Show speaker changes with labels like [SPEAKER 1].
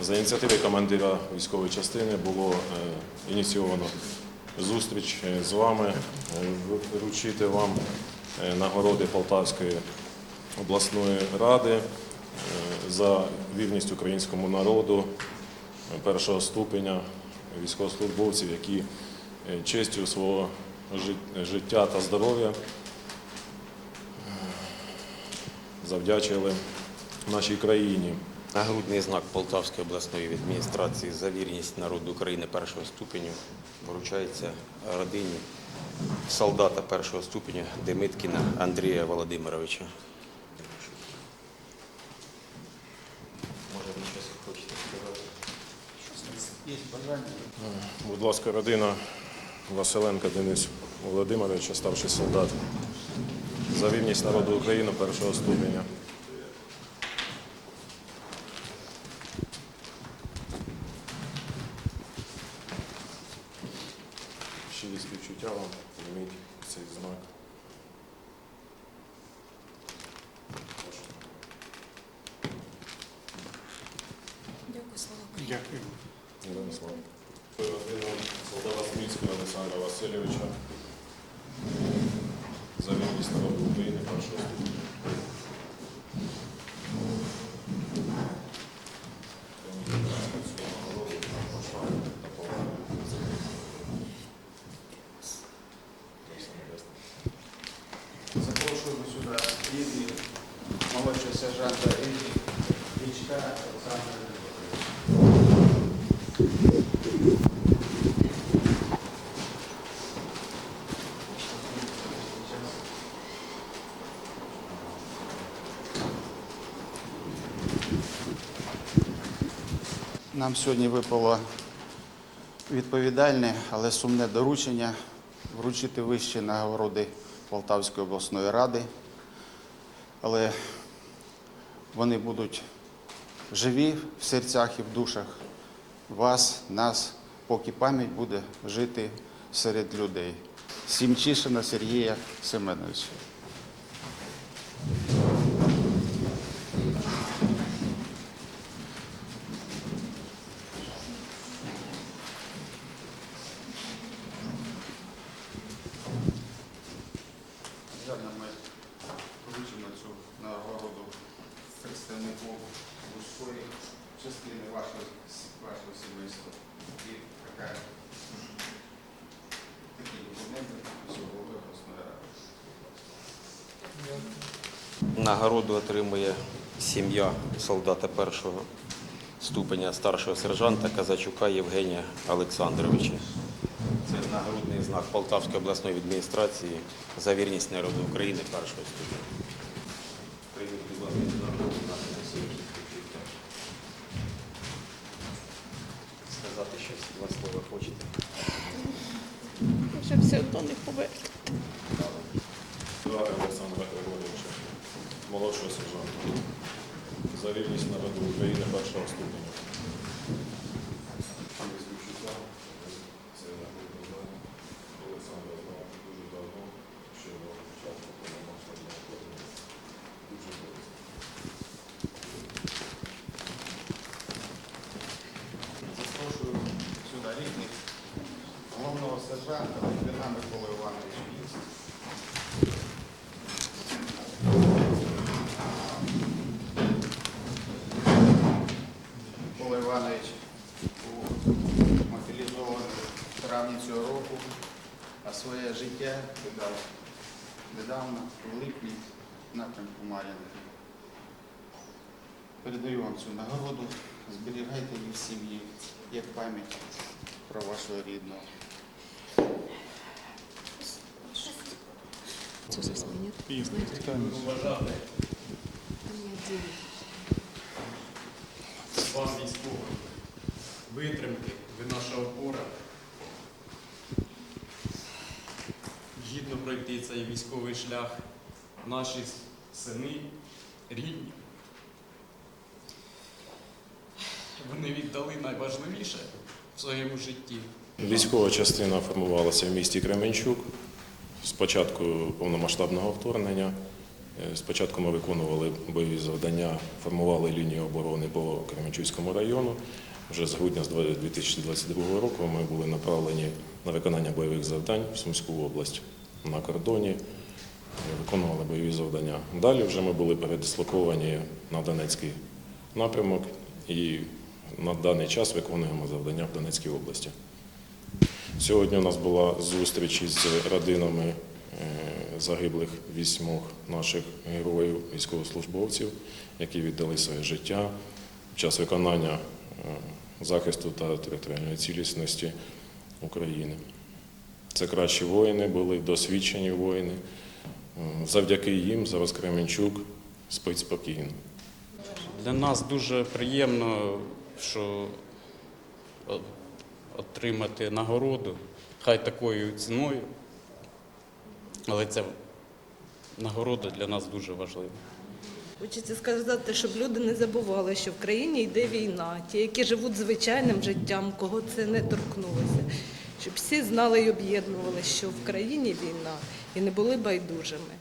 [SPEAKER 1] За ініціативи командира військової частини було е, ініційовано зустріч е, з вами, е, вручити вам нагороди Полтавської обласної ради за вірність українському народу першого ступеня військовослужбовців, які честю свого життя та здоров'я завдячили нашій країні.
[SPEAKER 2] Нагрудний знак Полтавської обласної адміністрації за вірність народу України першого ступеню вручається родині солдата першого ступеня Демиткіна Андрія Володимировича. Може, ви щось хочете сказати?
[SPEAKER 1] Будь ласка, родина Василенка Денис Володимировича, старший солдат. За вірність народу України першого ступеня.
[SPEAKER 3] Дякую, слава
[SPEAKER 4] Дякую.
[SPEAKER 1] Ірина Слава. Родина солдата Смільського Олександра Васильовича. За вірність народу України першого ступеня.
[SPEAKER 4] Запрошуємо сюди рідних молодшого сержанта Річка Олександра Нам сьогодні випало відповідальне, але сумне доручення вручити вищі нагороди Полтавської обласної ради. Але вони будуть живі в серцях і в душах вас, нас, поки пам'ять буде жити серед людей. Сімчишина Сергія Семеновича. Зараз ми вручимо цю нагороду представнику мужської частини вашого, вашого сімейства. І така, такі документи голови обласної ради.
[SPEAKER 2] Нагороду отримує сім'я солдата першого ступеня старшого сержанта Казачука Євгенія Олександровича. Це нагрудний знак Полтавської обласної адміністрації за вірність народу України першого ступеня. Сказати щось, два слова хочете?
[SPEAKER 3] Вже все одно не поверну.
[SPEAKER 1] Звати Олександра Григоровича, молодшого сержанта. За вірність народу України першого ступеня.
[SPEAKER 4] Травні цього року, а своє життя віддав недавно, в липні, напрямку Мар'їнки. Передаю вам цю нагороду. Зберігайте її в сім'ї як пам'ять про вашого рідного.
[SPEAKER 3] Це все своє, ні?
[SPEAKER 5] Вам військовим. Витримки, ви наша опора. Пройти цей військовий шлях. Наші сини, рідні. Вони віддали найважливіше в своєму житті.
[SPEAKER 1] Військова частина формувалася в місті Кременчук з початку повномасштабного вторгнення. Е, Спочатку ми виконували бойові завдання, формували лінію оборони по Кременчуцькому району. Вже з грудня з 2022 року ми були направлені на виконання бойових завдань в Сумську область на кордоні. е, Виконували бойові завдання. Далі вже ми були передислоковані на Донецький напрямок і на даний час виконуємо завдання в Донецькій області. Сьогодні у нас була зустріч із родинами е, загиблих вісьмох наших героїв, військовослужбовців, які віддали своє життя в час виконання е, захисту та територіальної цілісності України. Це кращі воїни були, досвідчені воїни. Е, Завдяки їм зараз Кременчук спить спокійно.
[SPEAKER 5] Для нас дуже приємно, що отримати нагороду, хай такою ціною, але ця нагорода для нас дуже важлива.
[SPEAKER 3] Хочеться сказати, щоб люди не забували, що в країні йде війна. Ті, які живуть звичайним життям, кого це не торкнулося щоб всі знали і об'єднували, що в країні війна і не були байдужими.